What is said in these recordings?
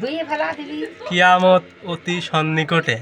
ধুয়ে ফেলা দিবি। কিয়ামত অতি সন্নিকটে।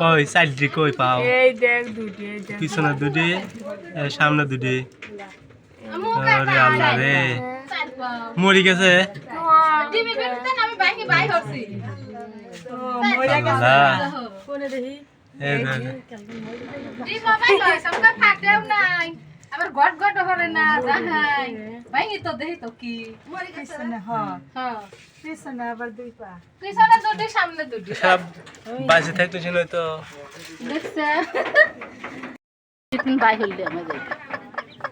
কই চারটি কই পাও? এই দেখ দুটি পিছনে দুটি এ, সামনে দুটি। ওরে আল্লাহ রে। মরি গেছে। আল্লাহ। কোনে দেখি? এই দেখ। হরে না যাহাই ভাঙি তো দেহি তো কি পিছনে হ হ্যাঁ পিছনে আবার দুই পা পিছনে দুটি সামনে দুটি সব বাঁচে থাকতে ছিল তো দেখছে বাই হইলে আমাদের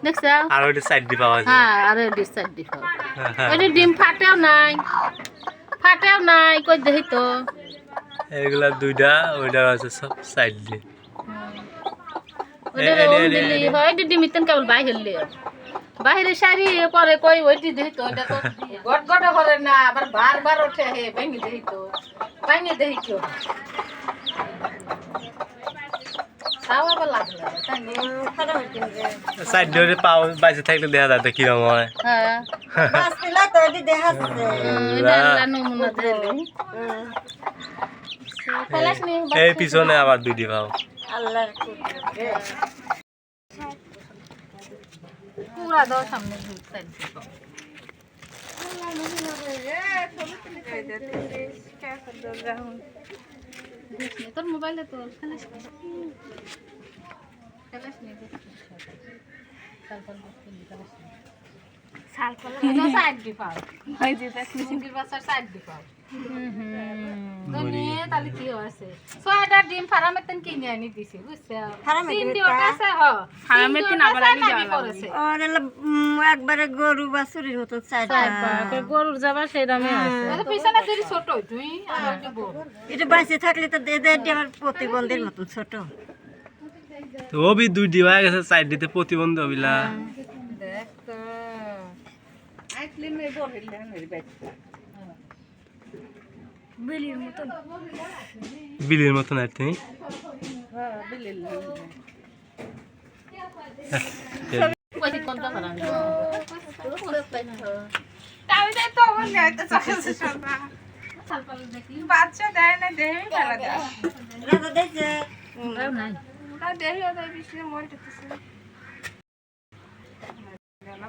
দেখছে আর ওইটা চারটি পাওয়া যায় হ্যাঁ আরে ডিসাইড দিফ হ্যাঁ, হ্যাঁ। ওই ডিম ফাটেও নাই ফাটেও নাই কই দেহি তো এগুলা দুইটা ওইটা আছে সব রোম এডি, দিলি। হয় কেবল বাহিরে শাড়ি পরে কই ওইটি দেহি তো ওইটা তো গট গট করে না আবার বার বার ওঠে হে ভাঙি দেহি তো ভাঙি পাও থাকলে দেখা যায় হয় হ্যাঁ। নমুনা দিলি ফেলাস নি এই পিছনে আবার দুইটি পাও পুরা দাও সামনে ঢুকতে তোর মোবাইলে তো খেলাস খেলাস নি সাইড দি পাও ওই যে সাইড দি পাও তো নিয়ে তাহলে কি হয়েছে? ছয়টা ডিম ফার্মে তেন কিনে আনি দিছি বুঝছ? তিনটি ওটা আছে হ। তিন আবার আনি করেছে। একবারে গরু বাছুরির মতো চাই গরুর যাবা সেই দামে আছে। ওই পিছনে যদি ছোট তুই আর এটা বাঁচে থাকলে তো এদের আমার প্রতিবন্ধীর মতন ছোট। তো ওবি দুইটি হয়ে গেছে চারটিতে প্রতিবন্ধী হবিলা দেখ তো। আর তুমি কই কোন তো করান আমি তাই তো আমার তো চাকরি বাচ্চা দেয় না দেহে ফেলা দেয় দেহে মরে যেতেছে বাচ্চা কোনে গেছে মানুষ যেতে হইল না তো মাদ্রাসা কি লাগি গেল